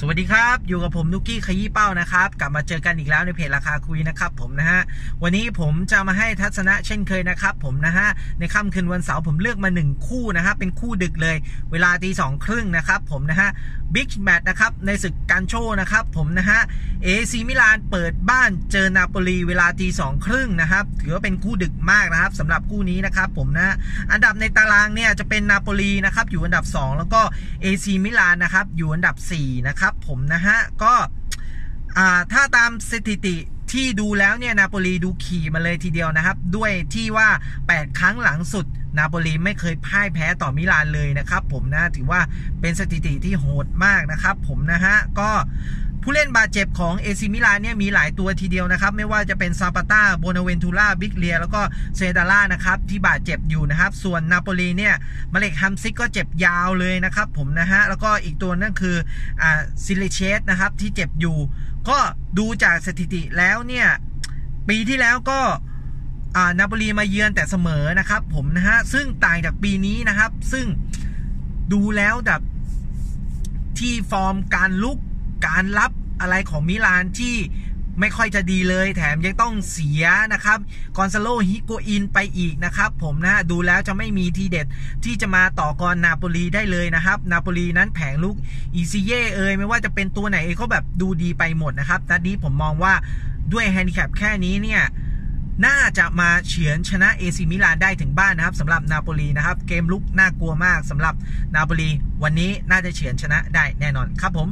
สวัสดีครับ อยู่กับผมนุกกี้ขยี้เป้านะครับ กลับมาเจอกันอีกแล้วในเพจราคาคุยนะครับผมนะฮะวันนี้ผมจะมาให้ทัศนะเช่นเคยนะครับผมนะฮะในค่ำคืนวันเสาร์ผมเลือกมา 1 คู่นะครับเป็นคู่ดึกเลย เวลาตีสองครึ่งนะครับผมนะฮะบิ๊กแมตช์นะครับในศึกการโชนะครับผมนะฮะเอซีมิลานเปิดบ้านเจอนาโปลีเวลาตีสองครึ่งนะครับถือว่าเป็นคู่ดึกมากนะครับสำหรับคู่นี้นะครับผมนะอันดับในตารางเนี่ยจะเป็นนาโปลีนะครับอยู่อันดับ 2 แล้วก็เอซีมิลานนะครับอยู่อันดับ4นะครับับผมนะฮะ ก็ถ้าตามสถิติที่ดูแล้วเนี่ยนาโปลีดูขี่มาเลยทีเดียวนะครับ ด้วยที่ว่า 8 ครั้งหลังสุด นาโปลีไม่เคยพ่ายแพ้ต่อมิลานเลยนะครับผมนะถือว่าเป็นสถิติที่โหดมากนะครับผมนะฮะ ก็ ผู้เล่นบาดเจ็บของเอซิมิลานเนี่ยมีหลายตัวทีเดียวนะครับ ไม่ว่าจะเป็นซาปาต้าโบนาเวนตูล่าบิกเลียแล้วก็เซดาร่านะครับที่บาดเจ็บอยู่นะครับ ส่วนนาโปลีเนี่ยมาเล็กฮัมซิกก็เจ็บยาวเลยนะครับผมนะฮะ แล้วก็อีกตัวนั่นคืออ่าซิลิเชสนะครับที่เจ็บอยู่ ก็ดูจากสถิติแล้วเนี่ย ปีที่แล้วก็อ่านาโปลีมาเยือนแต่เสมอนะครับ ผมนะฮะ ซึ่งต่างจากปีนี้นะครับ ซึ่งดูแล้วแบบที่ฟอร์มการลุก การรับอะไรของมิลานที่ไม่ค่อยจะดีเลยแถมยังต้องเสียนะครับกอนซาโลฮิโกอินไปอีกนะครับผมนะดูแล้วจะไม่มีทีเด็ดที่จะมาต่อกรนาโปลีได้เลยนะครับนาโปลีนั้นแผงลุกอีซีเย่เอยไม่ว่าจะเป็นตัวไหนเขาแบบดูดีไปหมดนะครับนัดนี้ผมมองว่าด้วยแฮนดิแคปแค่นี้เนี่ยน่าจะมาเฉือนชนะเอซิมิลานได้ถึงบ้านนะครับสำหรับนาโปลีนะครับเกมลุกน่ากลัวมากสำหรับนาโปลีวันนี้น่าจะเฉือนชนะได้แน่นอนครับผม